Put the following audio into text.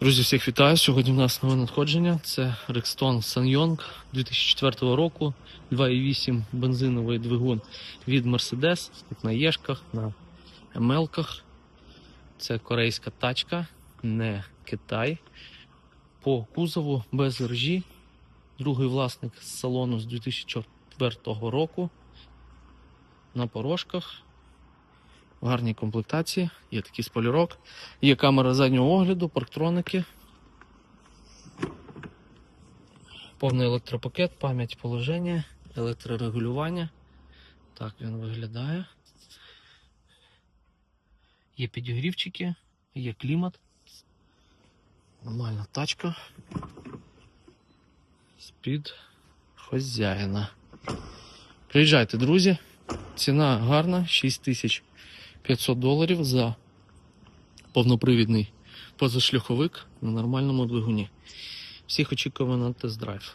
Друзі, всіх вітаю. Сьогодні в нас нове надходження. Це Rexton Sanyong 2004 року. 2,8 бензиновий двигун від Mercedes. Тут на Єшках, на МЛках. Це корейська тачка, не Китай. По кузову без ржі. Другий власник з салону з 2004 року. На порожках. В гарній комплектації. Є такий спойлерок. Є камера заднього огляду, парктроники. Повний електропакет, пам'ять положення, електрорегулювання. Так він виглядає. Є підігрівчики, є клімат. Нормальна тачка. З-під хазяїна. Приїжджайте, друзі. Ціна гарна, 6500 доларів за повнопривідний позашляховик на нормальному двигуні. Всіх очікуємо на тест-драйв.